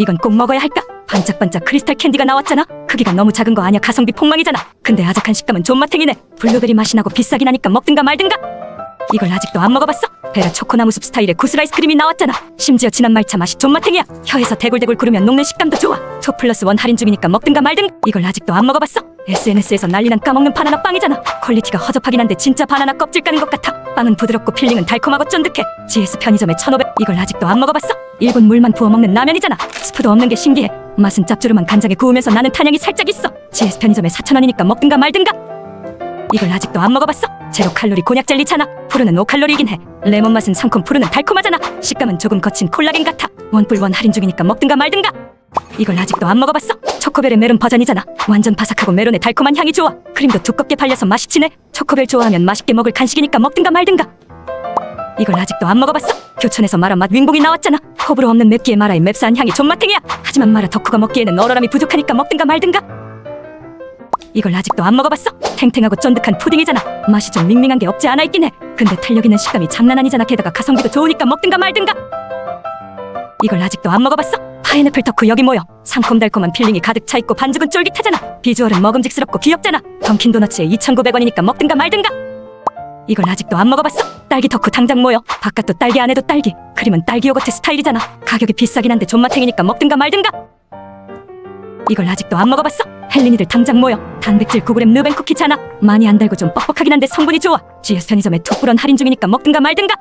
이건 꼭 먹어야 할까? 반짝반짝 크리스탈 캔디가 나왔잖아. 크기가 너무 작은 거 아니야? 가성비 폭망이잖아. 근데 아작한 식감은 존맛탱이네. 블루베리 맛이 나고 비싸긴 하니까 먹든가 말든가. 이걸 아직도 안 먹어봤어? 베라 초코나무 숲 스타일의 구슬 아이스크림이 나왔잖아. 심지어 진한 말차 맛이 존맛탱이야. 혀에서 대굴대굴 구르면 녹는 식감도 좋아. 투 플러스 원 할인 중이니까 먹든가 말든가. 이걸 아직도 안 먹어봤어? SNS에서 난리난 까먹는 바나나 빵이잖아. 퀄리티가 허접하긴 한데 진짜 바나나 껍질 까는 것 같아. 빵은 부드럽고 필링은 달콤하고 쫀득해. GS 편의점에 1,500. 이걸 아직도 안 먹어봤어? 일본 물만 부어 먹는 라면이잖아. 스프도 없는 게 신기해. 맛은 짭조름한 간장에 구우면서 나는 탄향이 살짝 있어. GS 편의점에 4,000원이니까 먹든가 말든가. 이걸 아직도 안 먹어봤어? 제로 칼로리 곤약 젤리잖아. 푸르는 5칼로리이긴 해. 레몬 맛은 상콤 푸르는 달콤하잖아. 식감은 조금 거친 콜라겐 같아. 원뿔원 할인 중이니까 먹든가 말든가. 이걸 아직도 안 먹어봤어? 초코벨의 메론 버전이잖아. 완전 바삭하고 메론의 달콤한 향이 좋아. 크림도 두껍게 발려서 맛이 진해. 초코벨 좋아하면 맛있게 먹을 간식이니까 먹든가 말든가. 이걸 아직도 안 먹어봤어? 교촌에서 마라 맛 윙봉이 나왔잖아. 호불호 없는 맵기에 마라의 맵싸한 향이 존맛탱이야. 하지만 마라 덕후가 먹기에는 얼얼함이 부족하니까 먹든가 말든가. 이걸 아직도 안 먹어봤어? 탱탱하고 쫀득한 푸딩이잖아. 맛이 좀 밍밍한 게 없지 않아 있긴 해. 근데 탄력 있는 식감이 장난 아니잖아. 게다가 가성비도 좋으니까 먹든가 말든가. 이걸 아직도 안 먹어봤어? 파인애플 덕후 여기 모여. 상콤달콤한 필링이 가득 차 있고 반죽은 쫄깃하잖아. 비주얼은 먹음직스럽고 귀엽잖아. 던킨 도너츠에 2,900원이니까 먹든가 말든가. 이걸 아직도 안 먹어봤어? 딸기 덕후 당장 모여. 바깥도 딸기 안에도 딸기. 크림은 딸기 요거트 스타일이잖아. 가격이 비싸긴 한데 존맛탱이니까 먹든가 말든가. 이걸 아직도 안 먹어봤어? 헬린이들 당장 모여. 단백질 9g 누벤 쿠키잖아. 많이 안 달고 좀 뻑뻑하긴 한데 성분이 좋아. GS 편의점에 투불원 할인 중이니까 먹든가 말든가.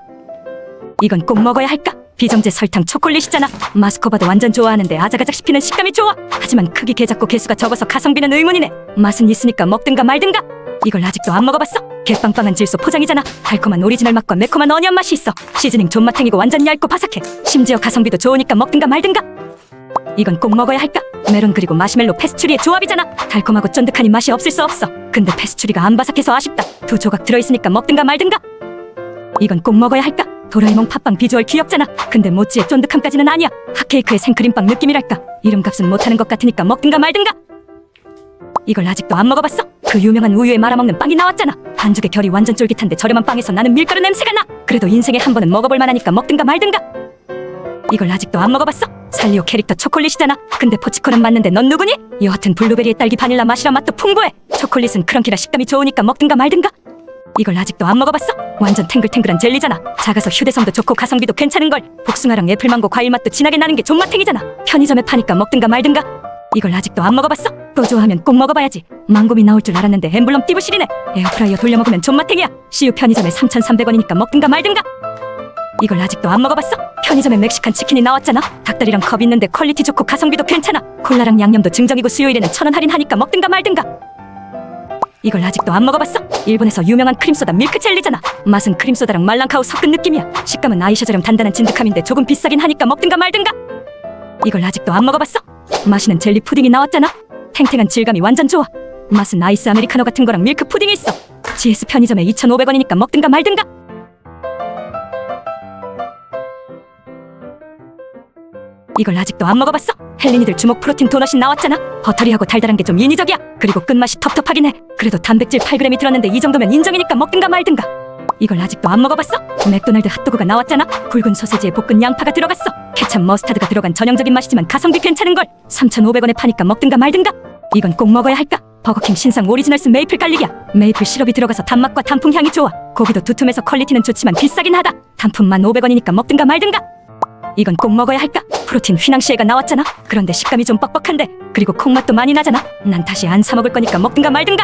이건 꼭 먹어야 할까? 비정제 설탕 초콜릿이잖아. 마스코바도 완전 좋아하는데 아작아작 씹히는 식감이 좋아. 하지만 크기 개 작고 개수가 적어서 가성비는 의문이네. 맛은 있으니까 먹든가 말든가. 이걸 아직도 안 먹어봤어? 개빵빵한 질소 포장이잖아. 달콤한 오리지널 맛과 매콤한 어니언 맛이 있어. 시즈닝 존맛탱이고 완전 얇고 바삭해. 심지어 가성비도 좋으니까 먹든가 말든가. 이건 꼭 먹어야 할까? 메론 그리고 마시멜로 페스츄리의 조합이잖아. 달콤하고 쫀득하니 맛이 없을 수 없어. 근데 페스츄리가 안 바삭해서 아쉽다. 두 조각 들어있으니까 먹든가 말든가. 이건 꼭 먹어야 할까? 도라에몽 팥빵 비주얼 귀엽잖아. 근데 모찌의 쫀득함까지는 아니야. 핫케이크의 생크림빵 느낌이랄까. 이름값은 못하는 것 같으니까 먹든가 말든가. 이걸 아직도 안 먹어봤어? 그 유명한 우유에 말아먹는 빵이 나왔잖아. 반죽의 결이 완전 쫄깃한데 저렴한 빵에서 나는 밀가루 냄새가 나. 그래도 인생에 한 번은 먹어볼 만하니까 먹든가 말든가. 이걸 아직도 안 먹어봤어? 살리오 캐릭터 초콜릿이잖아. 근데 포치코는 맞는데 넌 누구니? 여하튼 블루베리의 딸기 바닐라 맛이라 맛도 풍부해. 초콜릿은 크런키라 식감이 좋으니까 먹든가 말든가. 이걸 아직도 안 먹어봤어? 완전 탱글탱글한 젤리잖아. 작아서 휴대성도 좋고 가성비도 괜찮은 걸. 복숭아랑 애플망고 과일 맛도 진하게 나는 게 존맛탱이잖아. 편의점에 파니까 먹든가 말든가. 이걸 아직도 안 먹어봤어? 또 좋아하면 꼭 먹어봐야지. 망고미 나올 줄 알았는데 엠블럼 띠부실이네. 에어프라이어 돌려 먹으면 존맛탱이야. CU 편의점에 3,300원이니까 먹든가 말든가. 이걸 아직도 안 먹어봤어? 편의점에 멕시칸 치킨이 나왔잖아. 닭다리랑 컵 있는데 퀄리티 좋고 가성비도 괜찮아. 콜라랑 양념도 증정이고 수요일에는 천 원 할인하니까 먹든가 말든가. 이걸 아직도 안 먹어봤어? 일본에서 유명한 크림소다 밀크 젤리잖아. 맛은 크림소다랑 말랑카우 섞은 느낌이야. 식감은 아이셔처럼 단단한 진득함인데 조금 비싸긴 하니까 먹든가 말든가. 이걸 아직도 안 먹어봤어? 마시는 젤리 푸딩이 나왔잖아. 탱탱한 질감이 완전 좋아. 맛은 아이스 아메리카노 같은 거랑 밀크 푸딩이 있어. GS 편의점에 2,500원이니까 먹든가 말든가. 이걸 아직도 안 먹어봤어? 헬린이들 주먹 프로틴 도넛이 나왔잖아. 버터리하고 달달한 게 좀 인위적이야. 그리고 끝맛이 텁텁하긴 해. 그래도 단백질 8g이 들었는데 이 정도면 인정이니까 먹든가 말든가. 이걸 아직도 안 먹어봤어? 맥도날드 핫도그가 나왔잖아. 굵은 소세지에 볶은 양파가 들어갔어. 케찹 머스타드가 들어간 전형적인 맛이지만 가성비 괜찮은 걸. 3,500원에 파니까 먹든가 말든가. 이건 꼭 먹어야 할까? 버거킹 신상 오리지널스 메이플 갈릭이야. 메이플 시럽이 들어가서 단맛과 단풍 향이 좋아. 고기도 두툼해서 퀄리티는 좋지만 비싸긴 하다. 단품만 500원이니까 먹든가 말든가. 이건 꼭 먹어야 할까? 프로틴 휘낭시에가 나왔잖아. 그런데 식감이 좀 뻑뻑한데 그리고 콩맛도 많이 나잖아. 난 다시 안 사 먹을 거니까 먹든가 말든가.